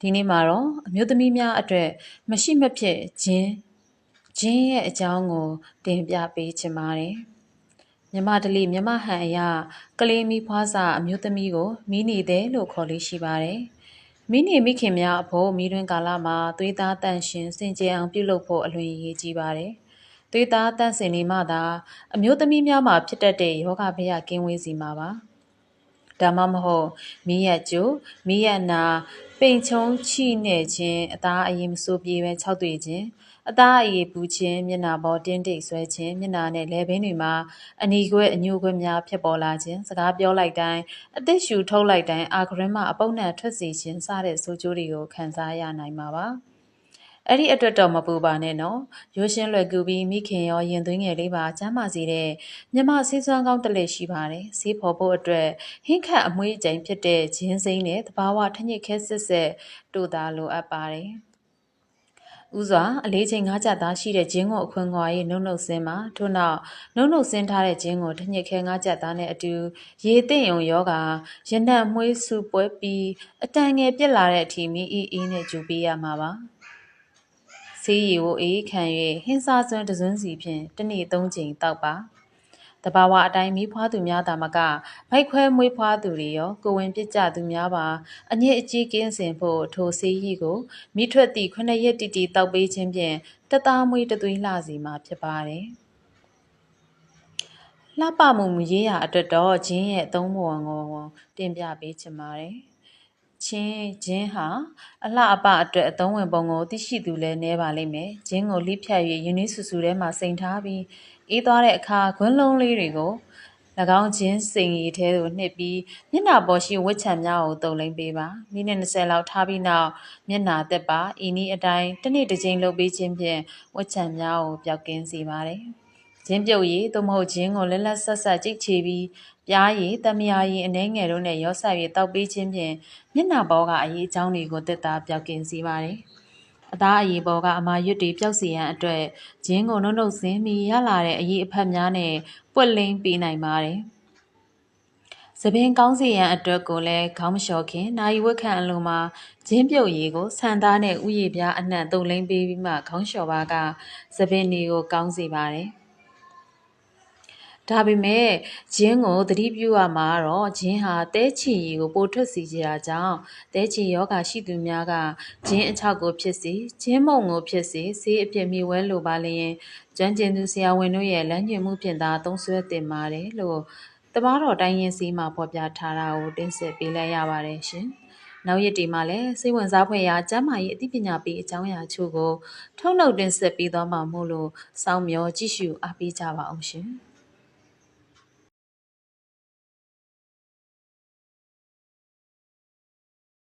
ဒီနေ့မှာတော့အမျိုးသမီးများအတွက်မရှိမဖြစ်ခြင်းခြင်းရဲ့အကြောင်းကို တင်ပြပေးချင်ပါတယ်မြမတလိမြမဟန်အရာကလေးမီဖွားစာအမျိုးသမီးကိုမိနေတယ်လို့ခေါ်လေးရှိပါတယ်မိနေမိခင်များအဖို့မိတွင်ကာလမှာသွေးသားတန့်ရှင်စင်ကြယ်အောင်ပြုလုပ်ဖို့အလွန်ရေးကြီးပါတယ်သွေးသားတန့်စင်နေမှသာအမျိုးသမီးများမှာဖြစ်တတ်တဲ့ယောဂဗျာကင်းဝေးစီမှာပါ ဒါမှမဟုတ်မိရကျိုမိရနာပိန်ချုံချိနဲ့ခြင်းအသားအရင်မစိုးပြေပဲ၆တွေ့ခြင်းအသားအရည်ပူခြင်းမျက်နာပေါ်တင်းတိတ်ဆွဲခြင်းမျက်နာနဲ့လဲဘင်းတွေမှာအနီခွဲအညိုခွဲများဖြစ်ပေါ်လာခြင်းစကားပြောလိုက်တိုင်းအသက်ရှူထုတ်လိုက်တိုင်းအာဂရင်းမှအပုပ်နဲ့ထွက်စေခြင်းစတဲ့ဆိုးကျိုးတွေကိုခံစားရနိုင်မှာပါ အဲ့ဒီအတွက်တော့မပူပါနဲ့နော်ရိုးရှင်းလွယ်ကူပြီးမိခင်ရောရင်သွင်းငယ်လေးပါကျမ်းမာစေတဲ့မြမဆေးစွမ်းကောင်းတလက်ရှိပါတယ်ဆေးဖော်ဖို့အတွက်ဟင်းခတ်အမွှေးကြိမ်ဖြစ်တဲ့ဂျင်းစိမ့်နဲ့တဘာဝထညစ်ခဲစစ်စစ်တို့သာလိုအပ်ပါတယ်ဥစွာအလေးချိန်၅ချက်သားရှိတဲ့ဂျင်းကိုအခွင့်ခွာရေးနှုတ်နှုတ်စင်းမှာထို့နောက်နှုတ်နှုတ်စင်းထားတဲ့ဂျင်းကိုထညစ်ခဲ၅ချက်သားနဲ့အတူရေသိမ့်ုံယောဂရနံ့မွှေးစုပွဲပြီးအတန်ငယ်ပြစ်လာတဲ့အထိမိအီအီနဲ့ဂျူပေးရမှာပါ ဆေးရည်ကိုအေးခံ၍ဟင်းစားစွန်းတစွန်းစီဖြင့်တစ်နေ့၃ချိန်တောက်ပါတဘာဝအတိုင်းမိဖွားသူများသာမကဗိုက်ခွဲမွေးဖွားသူတွေရောကိုဝင်ပြစ်ကြသူများပါအညစ်အကြေးကင်းစင်ဖို့ထိုဆေးရည်ကိုမိထွက်သည့်ခုနှစ်ရက်တီတီတောက်ပေးခြင်းဖြင့်တသားမွေးတသွေးလှစီမှာဖြစ်ပါတယ်လှပမှုမရေးရအတွက်တော့ဂျင်းရဲ့အသုံးပုံကိုတင်ပြပေးချင်ပါတယ် ချင်းဂျင်းဟာအလှအပအတွက်အသုံးဝင်ပုံကိုသိရှိသူလည်းနည်းပါလိမ့်မယ်ဂျင်းကိုလိဖြတ်၍ယူနီဆူဆူထဲမှာစိန်ထားပြီးအေးသွားတဲ့အခါခွန်းလုံးလေးတွေကို၎င်းချင်းစိန်ရည်ထဲသို့နှစ်ပြီးမျက်နှာပေါ်ရှိဝတ်ချံများကိုတုံလိမ့်ပေးပါမိနစ်20လောက်ထားပြီးနောက်မျက်နှာသက်ပါဤနည်းအတိုင်းတစ်နေ့တစ်ချိန်လုပ်ပေးခြင်းဖြင့်ဝတ်ချံများကိုပျောက်ကင်းစေပါတယ် ဂျင်းပြုတ်ရည်သို့မဟုတ်ဂျင်းကိုလက်လက်ဆက်ဆက်ကြိတ်ချေပြီးပြားရည်တမယာရည်အနှဲငယ်တို့နဲ့ရောဆက်၍တောက်ပေးခြင်းဖြင့်မျက်နှာပေါ်ကအရေးအကြောင်းတွေကိုတက်တာပျောက်ကင်းစေပါတယ်အသားအရေးပေါ်ကအမာရွတ်တွေပျောက်စေရန်အတွက်ဂျင်းကိုနှုတ်နှုတ်ဆင်းပြီးရလာတဲ့အရေးအဖက်များနဲ့ပွက်လင်းပေးနိုင်ပါတယ်။သပင်ကောင်းစီရန်အတွက်ကိုလည်းခေါင်းမလျှော်ခင်နိုင်ဝက်ခန့်အလိုမှာဂျင်းပြုတ်ရည်ကိုဆန်သားနဲ့ဥယျာဉ်ပြားအနှံ့တုံလိမ့်ပေးပြီးမှခေါင်းလျှော်ပါကသပင်တွေကိုကောင်းစေပါတယ်။ ဒါပေမဲ့ဂျင်းကိုသတိပြုရမှာတော့ဂျင်းဟာတဲချီရီကိုပိုထွက်စီကြတာကြောင့်တဲချီယောဂရှိသူများကဂျင်းအချောက်ကိုဖြစ်စေဂျင်းမုံကိုဖြစ်စေဆေးအဖြစ်မြှဝဲလိုပါလျင်ကျွမ်းကျင်သူဆရာဝန်တို့ရဲ့လမ်းညွှန်မှုဖြင့်သာသုံးစွဲတင်ပါတယ်လို့တပားတော်တိုင်းရင်စီမှာဖော်ပြထားတာကိုတင်ဆက်ပေးလိုက်ရပါတယ်ရှင်။နောက်ရက်ဒီမှာလည်းစိတ်ဝင်စားဖွယ်ရာကျမ်းမာရေးအသိပညာပေးအကြောင်းအရာချို့ကိုထုတ်နှုတ်တင်ဆက်ပေးသွားမှာမို့လို့စောင့်မျှော်ကြည့်ရှုအားပေးကြပါအောင်ရှင်။